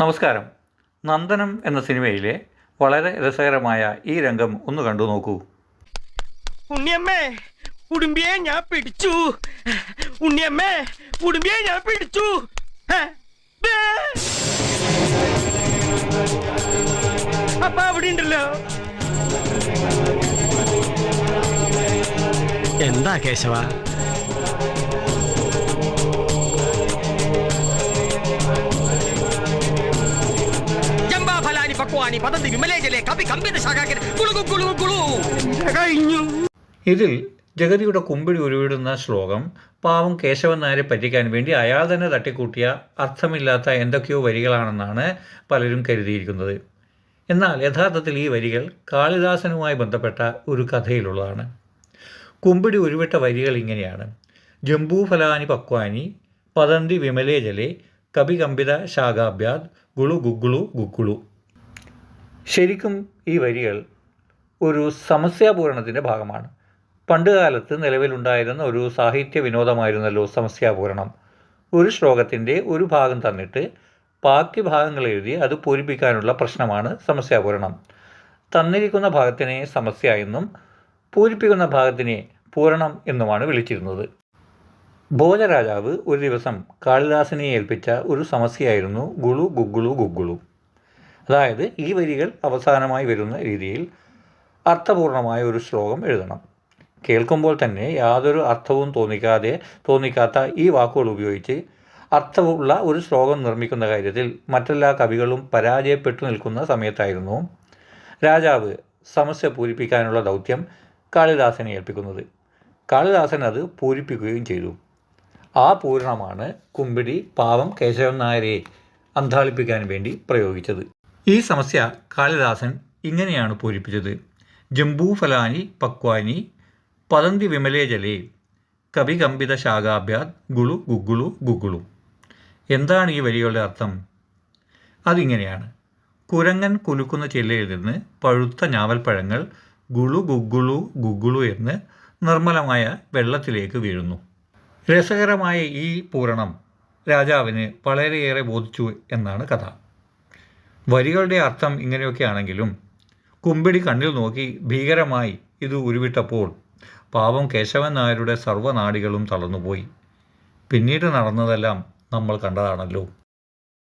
നമസ്കാരം. നന്ദനം എന്ന സിനിമയിലെ വളരെ രസകരമായ ഈ രംഗം ഒന്ന് കണ്ടു നോക്കൂ. ഉണ്ണിയമ്മേ ഉടുമ്പിയെ ഞാൻ പിടിച്ചു. ഉണ്ണിയമ്മേ ഉടുമ്പിയെ ഞാൻ പിടിച്ചു. അപ്പ അവിടെ ഉണ്ടല്ലോ. എന്താ കേശവ? ജംബാഫലാനി പദ്ധതി വിമലേജലെ കപി കുളു കഴിഞ്ഞു. ഇതിൽ ജഗതിയുടെ കുമ്പിടി ഉരുവിടുന്ന ശ്ലോകം പാവം കേശവൻ നായരെ പറ്റിക്കാൻ വേണ്ടി അയാൾ തന്നെ തട്ടിക്കൂട്ടിയ അർത്ഥമില്ലാത്ത എന്തൊക്കെയോ വരികളാണെന്നാണ് പലരും കരുതിയിരിക്കുന്നത്. എന്നാൽ യഥാർത്ഥത്തിൽ ഈ വരികൾ കാളിദാസനുമായി ബന്ധപ്പെട്ട ഒരു കഥയിലുള്ളതാണ്. കുമ്പിടി ഉരുവിട്ട വരികൾ ഇങ്ങനെയാണ്. ജംബൂഫലാനി പക്വാനി പതന്തി വിമലേജലെ കവികമ്പിത ശാഖാഭ്യാദ് ഗുളു ഗുഗ്ഗുളു ഗുഗുളു. ശരിക്കും ഈ വരികൾ ഒരു സമസ്യാപൂരണത്തിന്റെ ഭാഗമാണ്. പണ്ടുകാലത്ത് നിലവിലുണ്ടായിരുന്ന ഒരു സാഹിത്യ വിനോദമായിരുന്നല്ലോ സമസ്യാപൂരണം. ഒരു ശ്ലോകത്തിന്റെ ഒരു ഭാഗം തന്നിട്ട് ബാക്കി ഭാഗങ്ങൾ എഴുതി അത് പൂരിപ്പിക്കാനുള്ള പ്രശ്നമാണ് സമസ്യാപൂരണം. തന്നിരിക്കുന്ന ഭാഗത്തിനെ സമസ്യ എന്നും പൂരിപ്പിക്കുന്ന ഭാഗത്തിനെ പൂരണം എന്നുമാണ് വിളിച്ചിരുന്നത്. ഭോജരാജാവ് ഒരു ദിവസം കാളിദാസനെ ഏൽപ്പിച്ച ഒരു സമസ്യയായിരുന്നു ഗുളു ഗുഗുളു ഗുഗുളു. അതായത് ഈ വരികൾ അവസാനമായി വരുന്ന രീതിയിൽ അർത്ഥപൂർണമായ ഒരു ശ്ലോകം എഴുതണം. കേൾക്കുമ്പോൾ തന്നെ യാതൊരു അർത്ഥവും തോന്നിക്കാതെ തോന്നിക്കാത്ത ഈ വാക്കുകൾ ഉപയോഗിച്ച് അർത്ഥമുള്ള ഒരു ശ്ലോകം നിർമ്മിക്കുന്ന കാര്യത്തിൽ മറ്റെല്ലാ കവികളും പരാജയപ്പെട്ടു നിൽക്കുന്ന സമയത്തായിരുന്നു രാജാവ് സമസ്യ പൂരിപ്പിക്കാനുള്ള ദൗത്യം കാളിദാസനെ ഏൽപ്പിക്കുന്നത്. കാളിദാസൻ അത് പൂരിപ്പിക്കുകയും ചെയ്തു. ആ പൂരണമാണ് കുമ്പിടി പാവം കേശവൻ നായരെ അന്താളിപ്പിക്കാൻ വേണ്ടി പ്രയോഗിച്ചത്. ഈ സമസ്യ കാളിദാസൻ ഇങ്ങനെയാണ് പൂരിപ്പിച്ചത്. ജംബൂഫലാനി പക്വാനി പതന്തി വിമലേ ജലേ കവികമ്പിത ശാഖാഭ്യാത് ഗുളു ഗുഗുളു ഗുഗുളു. എന്താണ് ഈ വരികളുടെ അർത്ഥം? അതിങ്ങനെയാണ്. കുരങ്ങൻ കുലുക്കുന്ന ചില്ലയിൽ നിന്ന് പഴുത്ത ഞാവൽപ്പഴങ്ങൾ ഗുളു ഗുഗുളു ഗുഗുളു എന്ന് നിർമ്മലമായ വെള്ളത്തിലേക്ക് വീഴുന്നു. രസകരമായ ഈ പൂരണം രാജാവിന് വളരെയേറെ ബോധിച്ചു എന്നാണ് കഥ. വരികളുടെ അർത്ഥം ഇങ്ങനെയൊക്കെയാണെങ്കിലും കുമ്പിടി കണ്ണിൽ നോക്കി ഭീകരമായി ഇത് ഉരുവിട്ടപ്പോൾ പാവം കേശവൻ നായരുടെ സർവനാടികളും തളർന്നുപോയി. പിന്നീട് നടന്നതെല്ലാം നമ്മൾ കണ്ടതാണല്ലോ.